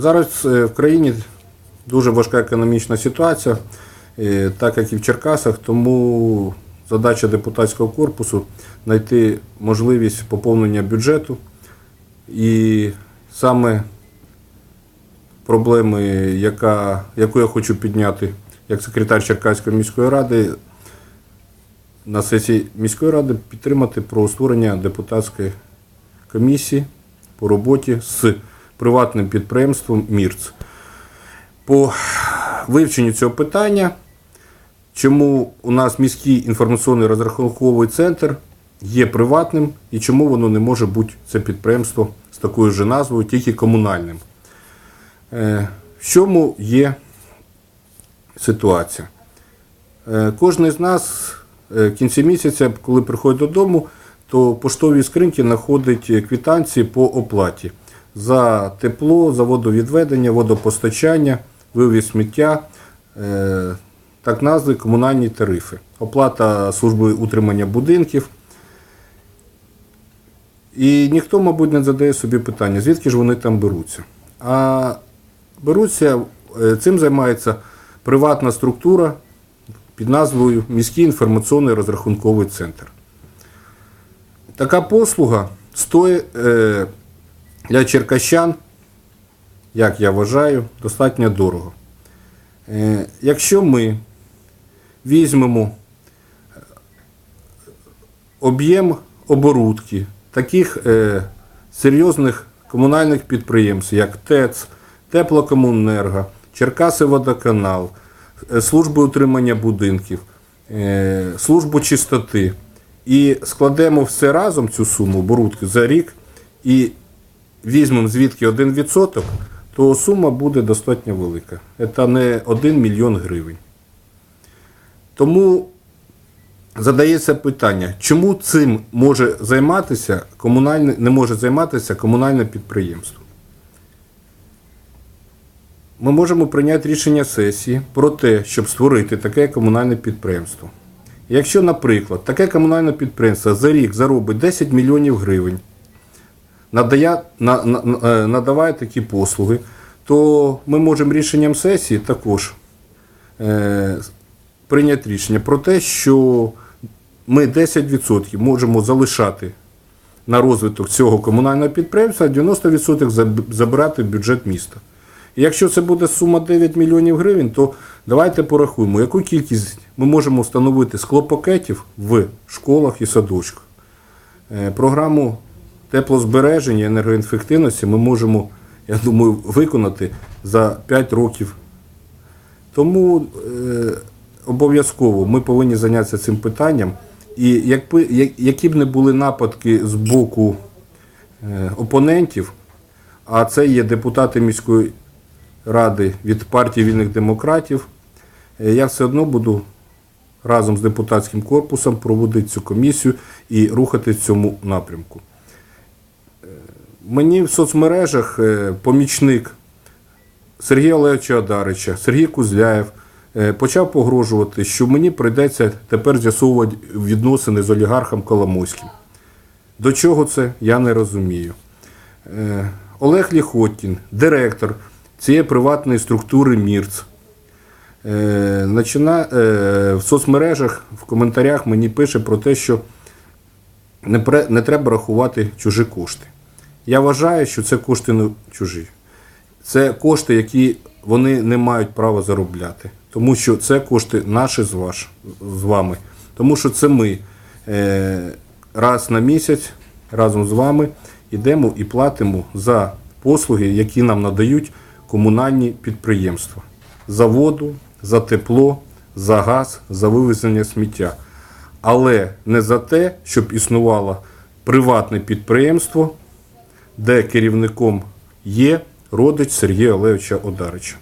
Зараз е, в країні дуже важка економічна ситуація, е, так як і в Черкасах, тому задача депутатського корпусу знайти можливість поповнення бюджету. І саме проблеми, яка, яку я хочу підняти як секретар Черкаської міської ради, на сесії міської ради підтримати про створення депутатської комісії по роботі з приватним підприємством МІРЦ. По вивченню цього питання, чому у нас міський інформаційний розрахунковий центр є приватним і чому воно не може бути це підприємство з такою ж назвою, тільки комунальним. Е, В чому є ситуація? Е, Кожен з нас е, в кінці місяця, коли приходить додому, то в поштовій скриньці знаходить квитанції по оплаті за тепло, за водовідведення, водопостачання, вивіз сміття, е, так назви комунальні тарифи, оплата служби утримання будинків. І ніхто, мабуть, не задає собі питання, звідки ж вони там беруться. А беруться, е, цим займається приватна структура під назвою Міський інформаційний розрахунковий центр. Така послуга стоїть е, для черкащан, як я вважаю, достатньо дорого. Е, Якщо ми візьмемо об'єм оборудки таких е, серйозних комунальних підприємств, як ТЕЦ, Теплокомуненерго, Черкаси Водоканал, е, служби утримання будинків, службу чистоти, і складемо все разом цю суму оборудки за рік і візьмемо звідки 1%, то сума буде достатньо велика. Це не 1 мільйон гривень. Тому задається питання, чому цим може займатися комунальне, не може займатися комунальне підприємство? Ми можемо прийняти рішення сесії про те, щоб створити таке комунальне підприємство. Якщо, наприклад, таке комунальне підприємство за рік заробить 10 мільйонів гривень, надає, на, на, е, надаває такі послуги, то ми можемо рішенням сесії також е, прийняти рішення про те, що ми 10% можемо залишати на розвиток цього комунального підприємства, а 90% забирати в бюджет міста. І якщо це буде сума 9 мільйонів гривень, то давайте порахуємо, яку кількість ми можемо встановити склопакетів в школах і садочках. Е, Програму теплозбереження і енергоефективності ми можемо, я думаю, виконати за 5 років. Тому е, обов'язково ми повинні зайнятися цим питанням. І якби, які б не були нападки з боку е, опонентів, а це є депутати міської ради від партії вільних демократів, е, я все одно буду разом з депутатським корпусом проводити цю комісію і рухати в цьому напрямку. Мені в соцмережах е, помічник Сергія Олеговича Одарича, Сергій Кузляєв е, почав погрожувати, що мені прийдеться тепер з'ясовувати відносини з олігархом Коломойським. До чого це, я не розумію. Е, Олег Ліхотін, директор цієї приватної структури МІРЦ. В соцмережах, в коментарях мені пише про те, що не треба рахувати чужі кошти. Я вважаю, що це кошти не чужі. Це кошти, які вони не мають права заробляти. Тому що це кошти наші з, ваш, з вами. Тому що це ми е, раз на місяць разом з вами йдемо і платимо за послуги, які нам надають комунальні підприємства. За воду, за тепло, за газ, за вивезення сміття. Але не за те, щоб існувало приватне підприємство, де керівником є родич Сергія Олеговича Одарича.